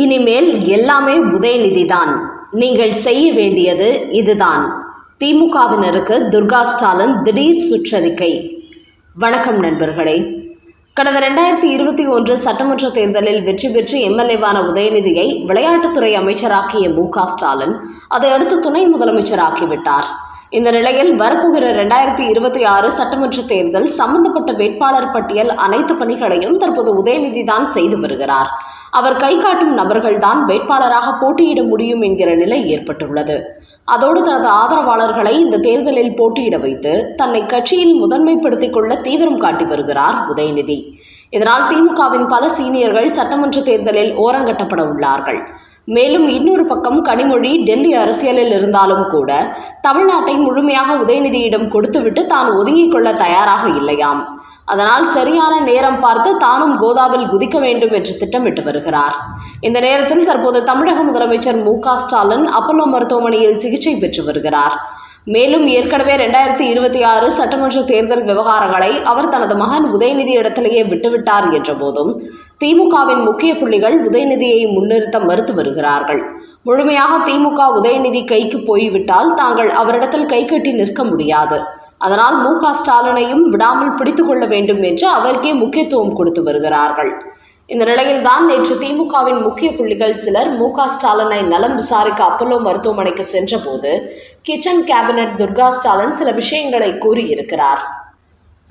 இனிமேல் எல்லாமே உதயநிதி தான் நீங்கள் செய்ய வேண்டியது இதுதான். திமுகவினருக்கு துர்கா ஸ்டாலின் திடீர் சுற்றறிக்கை. வணக்கம் நண்பர்களே. கடந்த ரெண்டாயிரத்தி இருபத்தி ஒன்று சட்டமன்ற தேர்தலில் வெற்றி பெற்று எம்எல்ஏவான உதயநிதியை விளையாட்டுத்துறை அமைச்சராக்கிய மு க ஸ்டாலின் அதையடுத்து துணை முதலமைச்சராக்கிவிட்டார். இந்த நிலையில் வரப்போகிற ரெண்டாயிரத்தி இருபத்தி ஆறு சட்டமன்ற தேர்தல் சம்பந்தப்பட்ட வேட்பாளர் பட்டியல் அனைத்து பணிகளையும் தற்போது உதயநிதி தான் செய்து வருகிறார். அவர் கை காட்டும் நபர்கள்தான் வேட்பாளராக போட்டியிட முடியும் என்கிற நிலை ஏற்பட்டுள்ளது. அதோடு தனது ஆதரவாளர்களை இந்த தேர்தலில் போட்டியிட வைத்து தன்னை கட்சியில் முதன்மைப்படுத்திக் கொள்ள தீவிரம் காட்டி வருகிறார் உதயநிதி. இதனால் திமுகவின் பல சீனியர்கள் சட்டமன்ற தேர்தலில் ஓரங்கட்டப்பட உள்ளார்கள். மேலும் இன்னொரு பக்கம் கனிமொழி டெல்லி அரசியலில் இருந்தாலும் கூட தமிழ்நாட்டை முழுமையாக உதயநிதியிடம் கொடுத்துவிட்டு தான் ஒதுங்கிக் கொள்ள தயாராக இல்லையாம். அதனால் சரியான நேரம் பார்த்து தானும் கோதாவில் குதிக்க வேண்டும் என்று திட்டமிட்டு வருகிறார். இந்த நேரத்தில் தற்போது தமிழக முதலமைச்சர் மு க ஸ்டாலின் அப்பல்லோ மருத்துவமனையில் சிகிச்சை பெற்று வருகிறார். மேலும் ஏற்கனவே ரெண்டாயிரத்தி இருபத்தி ஆறு சட்டமன்ற தேர்தல் விவகாரங்களை அவர் தனது மகன் உதயநிதி இடத்திலேயே விட்டுவிட்டார் என்ற போதும் திமுகவின் முக்கிய புள்ளிகள் உதயநிதியை முன்னிறுத்த மறுத்து வருகிறார்கள். முழுமையாக திமுக உதயநிதி கைக்கு போய்விட்டால் தாங்கள் அவரிடத்தில் கை கட்டி நிற்க முடியாது. அதனால் மு க ஸ்டாலினையும் விடாமல் பிடித்து கொள்ள வேண்டும் என்று அவருக்கே முக்கியத்துவம் கொடுத்து வருகிறார்கள். இந்த நிலையில்தான் நேற்று திமுகவின் முக்கிய புள்ளிகள் சிலர் மு க ஸ்டாலினை நலம் விசாரிக்க அப்பல்லோ மருத்துவமனைக்கு சென்றபோது கிச்சன் கேபினட் துர்கா ஸ்டாலின் சில விஷயங்களை கூறியிருக்கிறார்.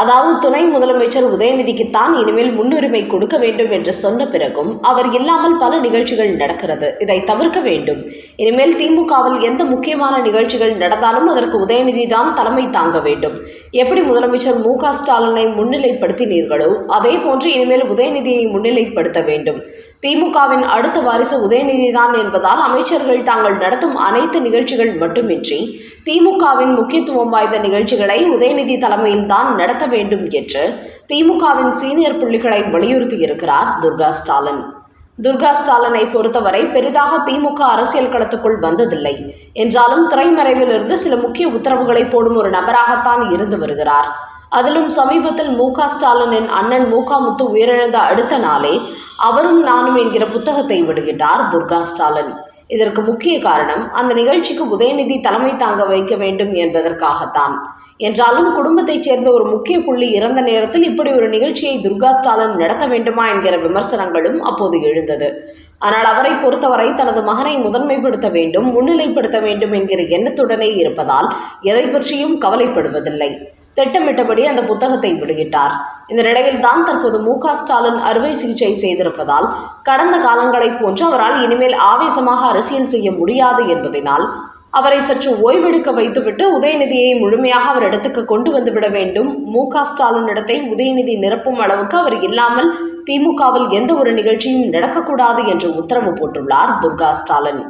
அதாவது துணை முதலமைச்சர் உதயநிதிக்கு தான் இனிமேல் முன்னுரிமை கொடுக்க வேண்டும் என்று சொன்ன பிறகும் அவர் இல்லாமல் பல நிகழ்ச்சிகள் நடக்கிறது. இதை தவிர்க்க வேண்டும். இனிமேல் திமுகவில் எந்த முக்கியமான நிகழ்ச்சிகள் நடந்தாலும் அதற்கு உதயநிதி தான் தலைமை தாங்க வேண்டும். எப்படி முதலமைச்சர் மு க ஸ்டாலினை முன்னிலைப்படுத்தினீர்களோ அதே போன்று இனிமேல் உதயநிதியை முன்னிலைப்படுத்த வேண்டும். திமுகவின் அடுத்த வாரிசு உதயநிதி தான் என்பதால் அமைச்சர்கள் தாங்கள் நடத்தும் அனைத்து நிகழ்ச்சிகள் மட்டுமின்றி திமுகவின் முக்கியத்துவம் வாய்ந்த நிகழ்ச்சிகளை உதயநிதி தலைமையில் தான் நடத்த வேண்டும் என்று திமுகவின் சீனியர் புள்ளிகளை வலியுறுத்தியிருக்கிறார் துர்கா ஸ்டாலின். துர்கா ஸ்டாலினை பொறுத்தவரை பெரிதாக திமுக அரசியல் களத்துக்குள் வந்ததில்லை. என்றாலும் திரைமறைவிலிருந்து சில முக்கிய உத்தரவுகளை போடும் ஒரு நபராகத்தான் இருந்து வருகிறார். அதிலும் சமீபத்தில் மு க ஸ்டாலினின் அண்ணன் மு க முத்து உயிரிழந்த அடுத்த நாளே அவரும் நானும் என்கிற புத்தகத்தை வெளியிட்டார் துர்கா ஸ்டாலின். இதற்கு முக்கிய காரணம் அந்த நிகழ்ச்சிக்கு உதயநிதி தலைமை தாங்க வைக்க வேண்டும் என்பதற்காகத்தான். என்றாலும் குடும்பத்தைச் சேர்ந்த ஒரு முக்கிய புள்ளி இறந்த நேரத்தில் இப்படி ஒரு நிகழ்ச்சியை துர்கா ஸ்டாலின் நடத்த வேண்டுமா என்கிற விமர்சனங்களும் அப்போது எழுந்தது. ஆனால் அவரை பொறுத்தவரை தனது மகனை முதன்மைப்படுத்த வேண்டும் முன்னிலைப்படுத்த வேண்டும் என்கிற எண்ணத்துடனே இருப்பதால் எதை பற்றியும் கவலைப்படுவதில்லை. திட்டமிட்டபடி அந்த புத்தகத்தை வெளியிட்டார். இந்த நிலையில் தான் தற்போது மு. ஸ்டாலின் அறுவை சிகிச்சை செய்திருப்பதால் கடந்த காலங்களைப் போன்று அவரால் இனிமேல் ஆவேசமாக அரசியல் செய்ய முடியாது என்பதனால் அவரை சற்று ஓய்வெடுக்க வைத்துவிட்டு உதயநிதியை முழுமையாக அவர் இடத்துக்கு கொண்டு வந்துவிட வேண்டும். மு. க. ஸ்டாலின் இடத்தை உதயநிதி நிரப்பும் அளவுக்கு அவர் இல்லாமல் திமுகவில் எந்த ஒரு நிகழ்ச்சியும் நடக்கக்கூடாது என்று உத்தரவு போட்டுள்ளார் துர்கா ஸ்டாலின்.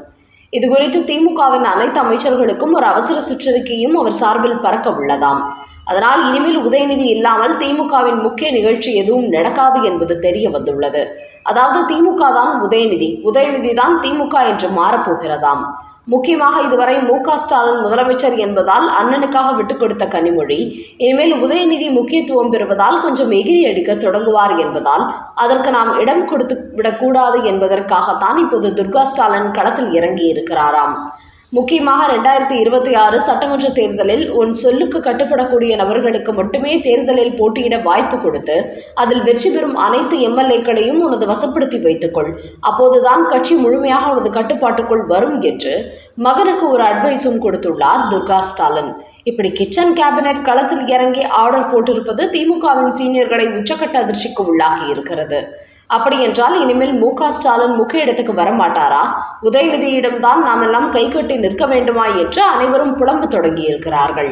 இதுகுறித்து திமுகவின் அனைத்து அமைச்சர்களுக்கும் ஒரு அவசர சுற்றறிக்கையும் அவர் சார்பில் பறக்க உள்ளதாம். அதனால் இனிமேல் உதயநிதி இல்லாமல் திமுகவின் முக்கிய நிகழ்ச்சி எதுவும் நடக்காது என்பது தெரிய வந்துள்ளது. அதாவது திமுக தான் உதயநிதி. உதயநிதி தான் திமுக என்று மாறப்போகிறதாம். முக்கியமாக இதுவரை மு க ஸ்டாலின் முதலமைச்சர் என்பதால் அண்ணனுக்காக விட்டுக் கொடுத்த கனிமொழி இனிமேல் உதயநிதி முக்கியத்துவம் பெறுவதால் கொஞ்சம் எகிரி அடிக்க தொடங்குவார் என்பதால் அதற்கு நாம் இடம் கொடுத்து விடக்கூடாது என்பதற்காகத்தான் இப்போது துர்கா ஸ்டாலின் களத்தில் இறங்கி இருக்கிறாராம் முக்கியமாக ரெண்டாயிரத்தி இருபத்தி ஆறு சட்டமன்ற தேர்தலில் உன் சொல்லுக்கு கட்டுப்படக்கூடிய நபர்களுக்கு மட்டுமே தேர்தலில் போட்டியிட வாய்ப்பு கொடுத்து அதில் வெற்றி பெறும் அனைத்து எம்எல்ஏக்களையும் உனது வசப்படுத்தி வைத்துக்கொள். அப்போதுதான் கட்சி முழுமையாக உனது கட்டுப்பாட்டுக்குள் வரும் என்று மகனுக்கு ஒரு அட்வைஸும் கொடுத்துள்ளார் துர்கா ஸ்டாலின். இப்படி கிச்சன் கேபினெட் களத்தில் இறங்கி ஆர்டர் போட்டிருப்பது திமுகவின் சீனியர்களை உச்சக்கட்ட அதிர்ச்சிக்கு உள்ளாகி இருக்கிறது அப்படி என்றால் இனிமேல் மு க ஸ்டாலின் முக்கிய இடத்துக்கு வரமாட்டாரா? உதயநிதியிடம்தான் நாம் எல்லாம் கை கட்டி நிற்க வேண்டுமா என்று அனைவரும் புலம்பு தொடங்கியிருக்கிறார்கள்.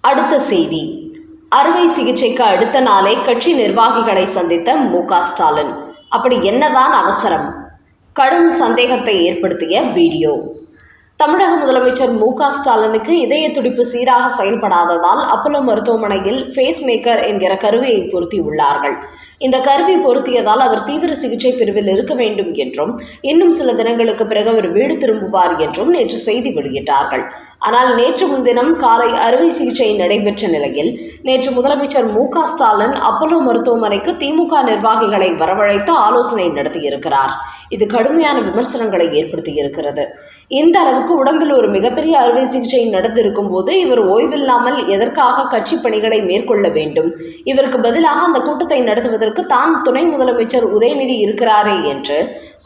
அடுத்த செய்தி. அறுவை சிகிச்சைக்கு அடுத்த நாளே கட்சி நிர்வாகிகளை சந்தித்த மு ஸ்டாலின். அப்படி என்னதான் அவசரம்? கடும் சந்தேகத்தை ஏற்படுத்திய வீடியோ. தமிழக முதலமைச்சர் மு க ஸ்டாலினுக்கு இதய துடிப்பு சீராக செயல்படாததால் அப்பல்லோ மருத்துவமனையில் ஃபேஸ் மேக்கர் என்கிற கருவியை பொருத்தி உள்ளார்கள். இந்த கருவி பொருத்தியதால் அவர் தீவிர சிகிச்சை பிரிவில் இருக்க வேண்டும் என்றும் இன்னும் சில தினங்களுக்கு பிறகு அவர் வீடு திரும்புவார் என்றும் நேற்று செய்தி வெளியிட்டார்கள். ஆனால் நேற்று முன்தினம் காலை அறுவை சிகிச்சை நடைபெற்ற நிலையில் நேற்று முதலமைச்சர் மு க ஸ்டாலின் அப்பல்லோ மருத்துவமனைக்கு திமுக நிர்வாகிகளை வரவழைத்து ஆலோசனை நடத்தியிருக்கிறார். இது கடுமையான விமர்சனங்களை ஏற்படுத்தியிருக்கிறது. இந்த அளவுக்கு உடம்பில் ஒரு மிகப்பெரிய அறுவை சிகிச்சை நடந்திருக்கும் போது இவர் ஓய்வில்லாமல் எதற்காக கட்சி பணிகளை மேற்கொள்ள வேண்டும்? இவருக்கு பதிலாக அந்த கூட்டத்தை நடத்துவதற்கு தான் துணை முதலமைச்சர் உதயநிதி இருக்கிறாரே என்று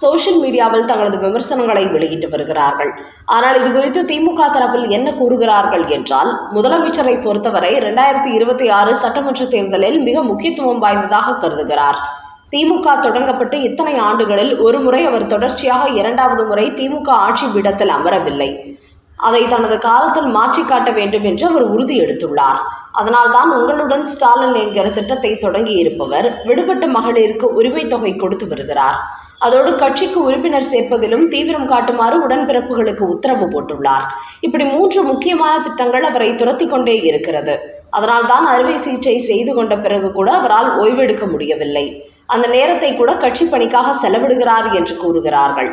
சோசியல் மீடியாவில் தங்களது விமர்சனங்களை வெளியிட்டு வருகிறார்கள். ஆனால் இது குறித்து திமுக தரப்பில் என்ன கூறுகிறார்கள் என்றால் முதலமைச்சரை பொறுத்தவரை இரண்டாயிரத்தி இருபத்தி ஆறு சட்டமன்ற தேர்தலில் மிக முக்கியத்துவம் வாய்ந்ததாக கருதுகிறார். திமுக தொடங்கப்பட்டு இத்தனை ஆண்டுகளில் ஒரு முறை அவர் தொடர்ச்சியாக இரண்டாவது முறை திமுக ஆட்சி பீடத்தில் அமரவில்லை. அதை தனது காலத்தில் மாற்றி காட்ட வேண்டும் என்று அவர் உறுதி எடுத்துள்ளார். அதனால்தான் உங்களுடன் ஸ்டாலின் என்கிற திட்டத்தை தொடங்கி இருப்பவர் விடுபட்ட மகளிருக்கு உரிமை தொகை கொடுத்து வருகிறார். அதோடு கட்சிக்கு உறுப்பினர் சேர்ப்பதிலும் தீவிரம் காட்டுமாறு உடன்பிறப்புகளுக்கு உத்தரவு போட்டுள்ளார். இப்படி மூன்று முக்கியமான திட்டங்கள் அவரை துரத்தி கொண்டே இருக்கிறது. அதனால்தான் அறுவை சிகிச்சை செய்து கொண்ட பிறகு கூட அவரால் ஓய்வெடுக்க முடியவில்லை. அந்த நேரத்தை கூட கட்சி பணிக்காக செலவிடுகிறார் என்று கூறுகிறார்கள்.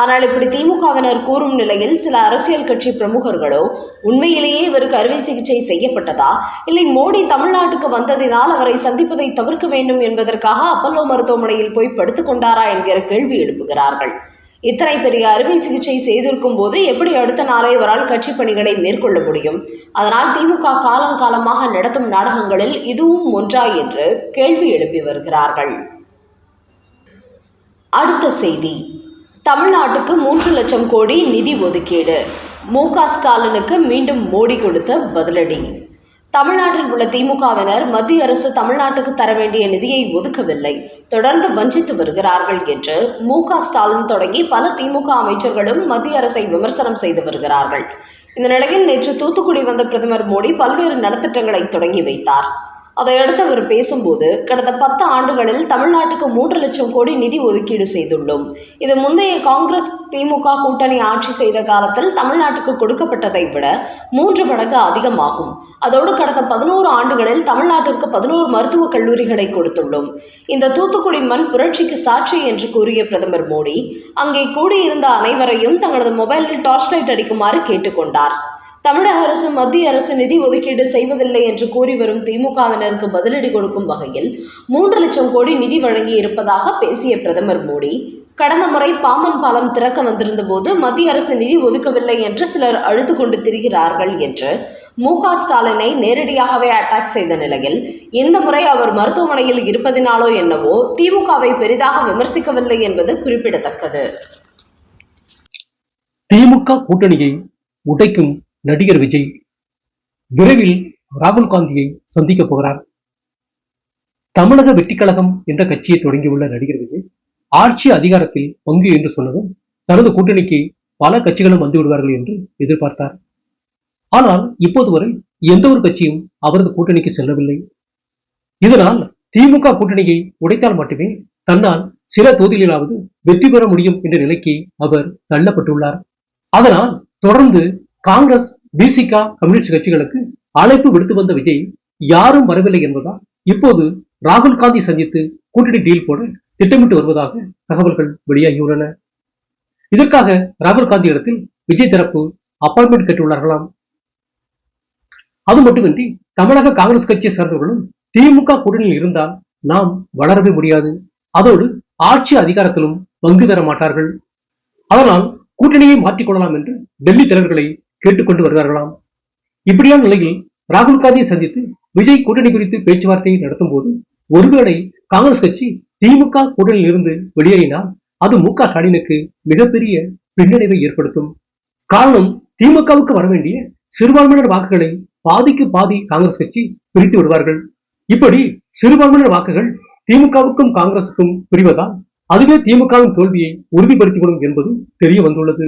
ஆனால் இப்படி திமுகவினர் கூறும் நிலையில் சில அரசியல் கட்சி பிரமுகர்களோ உண்மையிலேயே இவருக்கு அறுவை சிகிச்சை செய்யப்பட்டதா? இல்லை மோடி தமிழ்நாட்டுக்கு வந்ததினால் அவரை சந்திப்பதை தவிர்க்க வேண்டும் என்பதற்காக அப்பல்லோ மருத்துவமனையில் போய் படுத்துக்கொண்டாரா என்கிற கேள்வி எழுப்புகிறார்கள். இத்தனை பெரிய அறுவை சிகிச்சை செய்திருக்கும் போது எப்படி அடுத்த நாளே இவரால் கட்சி பணிகளை மேற்கொள்ள முடியும்? அதனால் திமுக காலங்காலமாக நடத்தும் நாடகங்களில் இதுவும் ஒன்றா என்று கேள்வி எழுப்பி வருகிறார்கள். அடுத்த செய்தி. தமிழ்நாட்டுக்கு மூன்று லட்சம் கோடி நிதி ஒதுக்கீடு. மு க ஸ்டாலினுக்கு மீண்டும் மோடி கொடுத்த பதிலடி. தமிழ்நாட்டில் உள்ள திமுகவினர் மத்திய அரசு தமிழ்நாட்டுக்கு தர வேண்டிய நிதியை ஒதுக்கவில்லை. தொடர்ந்து வஞ்சித்து வருகிறார்கள் என்று மு க ஸ்டாலின் தொடங்கி பல திமுக அமைச்சர்களும் மத்திய அரசை விமர்சனம் செய்து வருகிறார்கள். இந்த நிலையில் நேற்று தூத்துக்குடி வந்த பிரதமர் மோடி பல்வேறு நலத்திட்டங்களை தொடங்கி வைத்தார். அதையடுத்து அவர் பேசும்போது கடந்த பத்து ஆண்டுகளில் தமிழ்நாட்டுக்கு மூன்று லட்சம் கோடி நிதி ஒதுக்கீடு செய்துள்ளோம். இது முந்தைய காங்கிரஸ் திமுக கூட்டணி ஆட்சி செய்த காலத்தில் தமிழ்நாட்டுக்கு கொடுக்கப்பட்டதை விட மூன்று மடங்கு அதிகமாகும். அதோடு கடந்த பதினோரு ஆண்டுகளில் தமிழ்நாட்டிற்கு பதினோரு மருத்துவக் கல்லூரிகளை கொடுத்துள்ளோம். இந்த தூத்துக்குடி மண் புரட்சிக்கு சாட்சி என்று கூறிய பிரதமர் மோடி அங்கே கூடியிருந்த அனைவரையும் தங்களது மொபைலில் டார்ச் லைட் அடிக்குமாறு கேட்டுக்கொண்டார். தமிழக அரசு மத்திய அரசு நிதி ஒதுக்கீடு செய்வதில்லை என்று கூறி வரும் திமுகவினருக்கு பதிலடி கொடுக்கும் வகையில் மூன்று லட்சம் கோடி நிதி வழங்கி இருப்பதாக பேசிய பிரதமர் மோடி கடந்த முறை பாமன் பாலம் திறக்க வந்திருந்த போது மத்திய அரசு நிதி ஒதுக்கவில்லை என்று சிலர் அழுது கொண்டு திரிகிறார்கள் என்று மு க ஸ்டாலினை நேரடியாகவே அட்டாக் செய்த நிலையில் இந்த முறை அவர் மருத்துவமனையில் இருப்பதினாலோ என்னவோ திமுகவை பெரிதாக விமர்சிக்கவில்லை என்பது குறிப்பிடத்தக்கது. திமுக கூட்டணியை உடைக்கும் நடிகர் விஜய் விரைவில் ராகுல் காந்தியை சந்திக்க போகிறார். தமிழக வெற்றிக்கழகம் என்ற கட்சியை தொடங்கியுள்ள நடிகர் விஜய் ஆட்சி அதிகாரத்தில் பங்கு என்று சொன்னதும் தனது கூட்டணிக்கு பல கட்சிகளும் வந்து விடுவார்கள் என்று எதிர்பார்த்தார். ஆனால் இப்போது வரை எந்த ஒரு கட்சியும் அவரது கூட்டணிக்கு செல்லவில்லை. இதனால் திமுக கூட்டணியை உடைத்தால் மட்டுமே தன்னால் சில தொகுதிகளிலாவது வெற்றி பெற முடியும் என்ற நிலைக்கு அவர் தள்ளப்பட்டுள்ளார். அதனால் தொடர்ந்து காங்கிரஸ் பிசிகா கம்யூனிஸ்ட் கட்சிகளுக்கு அழைப்பு விடுத்து வந்த விஜய் யாரும் வரவில்லை என்பதால் இப்போது ராகுல் காந்தி சந்தித்து கூட்டணி டீல் போட திட்டமிட்டு வருவதாக தகவல்கள் வெளியாகியுள்ளன. இதற்காக ராகுல் காந்தி இடத்தில் விஜய் தரப்பு அப்பாயின்மெண்ட் கேட்டுள்ளார்களாம். அது மட்டுமின்றி தமிழக காங்கிரஸ் கட்சியை சேர்ந்தவர்களும் திமுக கூட்டணியில் இருந்தால் நாம் வளரவே முடியாது. அதோடு ஆட்சி அதிகாரத்திலும் பங்கு தர மாட்டார்கள். அதனால் கூட்டணியை மாற்றிக்கொள்ளலாம் என்று டெல்லி தலைவர்களை கேட்டுக்கொண்டு வருகிறார்களாம். இப்படியான நிலையில் ராகுல் காந்தியை சந்தித்து விஜய் கூட்டணி குறித்து பேச்சுவார்த்தையை நடத்தும் போது ஒருவேளை காங்கிரஸ் கட்சி திமுக கூட்டணியில் இருந்து வெளியேறினால் அது மு க ஸ்டாலினுக்கு மிகப்பெரிய பின்னடைவை ஏற்படுத்தும். காரணம் திமுகவுக்கு வர வேண்டிய சிறுபான்மையினர் வாக்குகளை பாதிக்கு பாதி காங்கிரஸ் கட்சி பிரித்து விடுவார்கள். இப்படி சிறுபான்மையினர் வாக்குகள் திமுகவுக்கும் காங்கிரசுக்கும் பிரிவதால் அதுவே திமுகவின் தோல்வியை உறுதிப்படுத்திவிடும் என்பதும் தெரிய வந்துள்ளது.